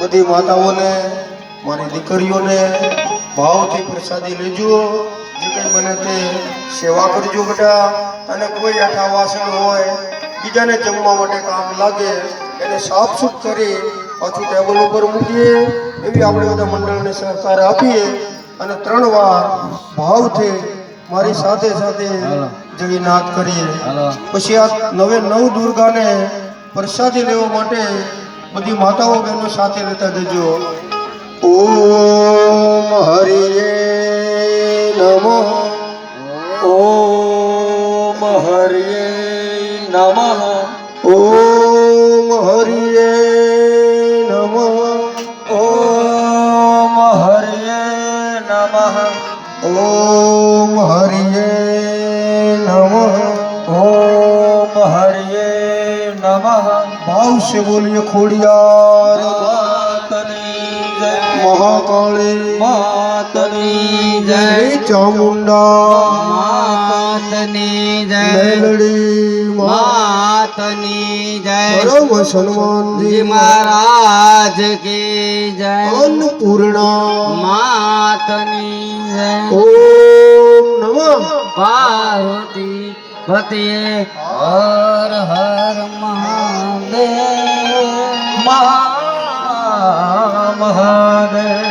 બધી માતાઓને, મારી દીકરીઓને ભાવથી પ્રસાદી લેજો. જે કંઈ બને તે સેવા કરજો બધા. અને કોઈ આખા વાસણ હોય, બીજાને જમવા માટે કામ લાગે, એને સાફ સુફ કરી પાછું ટેબલ ઉપર મૂકીએ. એવી આપણે બધા મંડળને સહકાર આપીએ. અને ત્રણ વાર ભાવથી મારી સાથે સાથે જગન્નાથ કરીએ. પછી આ નવે નવ દુર્ગાને પ્રસાદી લેવા માટે બધી માતાઓ બહેનો સાથે લેતા જજો. ઓમ હરિયે નમઃ. ઓમ હરિયે નમઃ. ઓમ હરિયે ઓમ હરિયે નમઃ ઓમ હરિયે નમઃ. ભાવ से બોલીએ ખોડિયાર. મહાકાળી. માતની જય ચામુંડા. માતની જય. મેલડી. માં માતની જય હનુમાનજી મહારાજ કી જય. અન્નપૂર્ણ. માતની જય. ઓમ નમઃ. પાર્વતી પતિએ હર હર મહાદેવ. મહા મહાદેવ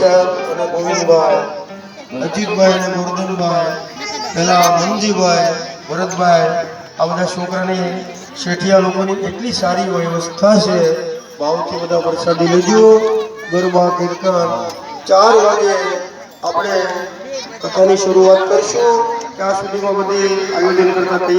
સાહેબ અને ગોવિંદભાઈ અજીતભાઈ અને ગોરધનભાઈ. પેલા મનજીભાઈ, ભરતભાઈ, આ બધા છોકરાની શેઠિયા લોકોની એટલી સારી વ્યવસ્થા છે. ભાવથી બધા પ્રસાદી લેજો ગરબા, કીર્તન. ચાર વાગે આપણે કથાની શરૂઆત કરશું. ત્યાં સુધીમાં બધી આયોજન કરતા